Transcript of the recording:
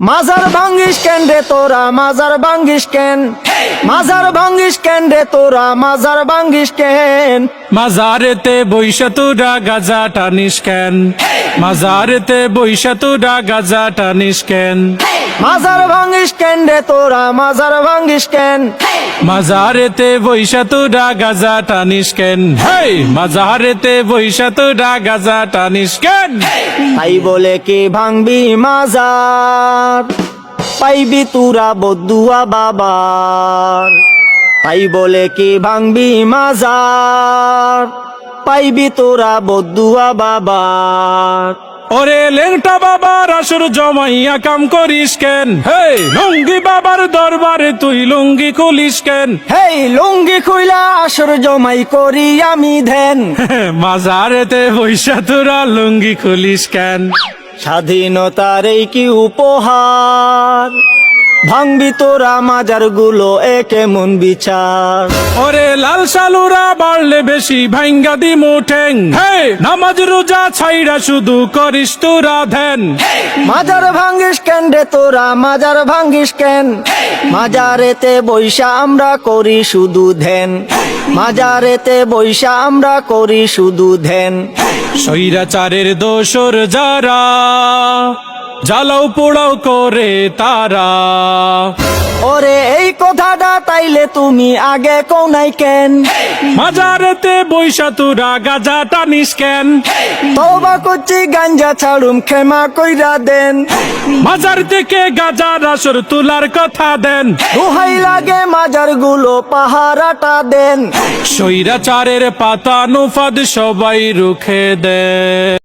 মাজার ভাঙ্গিস কেন রে তোরা? মাজার ভাঙ্গিস কেন? মাজার ভাঙ্গিস কেন রে তোরা? মাজার ভাঙ্গিস কেন? মাজারেতে বৈশা তোরা গাজা টানিস কেন? মাজারেতে বৈশা তোরা গাজা টানিস কেন? মাজার ভাঙ্গিস কেন রে তোরা? মাজার ভাঙ্গিস কেন? মাজারেতে বৈশা তোরা গাজা টানিস কেন? হেই! মাজারেতে বৈশা তোরা গাজা টানিস কেন? তাই বলে কি ভাঙবি মাজার? পাইবি তুরা বদুয়া বাবার। তাই বলে কি ভাঙবি মাজার? পাইবি তোরা বদুয়া বাবার। ওরে লেংটা বাবার আসর জমাইয়া কাম করিস কেন? হে লুঙ্গি বাবার দরবারে তুই লুঙ্গি খুলিস কেন? হেই লুঙ্গি খুইলা আসর জমাই করি আমি ধ্যান। মাজারেতে বৈশা তোরা লুঙ্গি খুলিস কেন? স্বাধীনতার এই কি উপহার? ভাঙবি তোরা মাজারগুলো একে মন বিচার। ওরে লাল সালুরা বাড়লে বেশি ভাঙ্গা দি মুঠেং হে নামাজ রোজা ছাইরা শুধু করিস তোরা ধ্যান। মাজার ভাঙ্গিস কেন রে তোরা? মাজার ভাঙ্গিস কেন? মাজারেতে বৈশা আমরা করি শুধু ধ্যান। মাজারেতে বৈশা আমরা করি শুধু ধ্যান। স্বৈরাচারের দোসর যারা জ্বালাও পোড়াও করে তারা। ওরে এই কথাটা তাইলে তুমি আগে কোনাই কেন? মাজারেতে বৈশা তোরা গাজা টানিস কেন? তওবা করছি গাঞ্জা ছাড়ুম ক্ষমা কইরা দেন। মাজার থেকে গাজার আসর তোলার কথা দেন। দোহাই লাগে মাজারগুলো পাহারাটা দেন। স্বৈরাচারের পাতা নুফাদ সবাই রুখে দেয়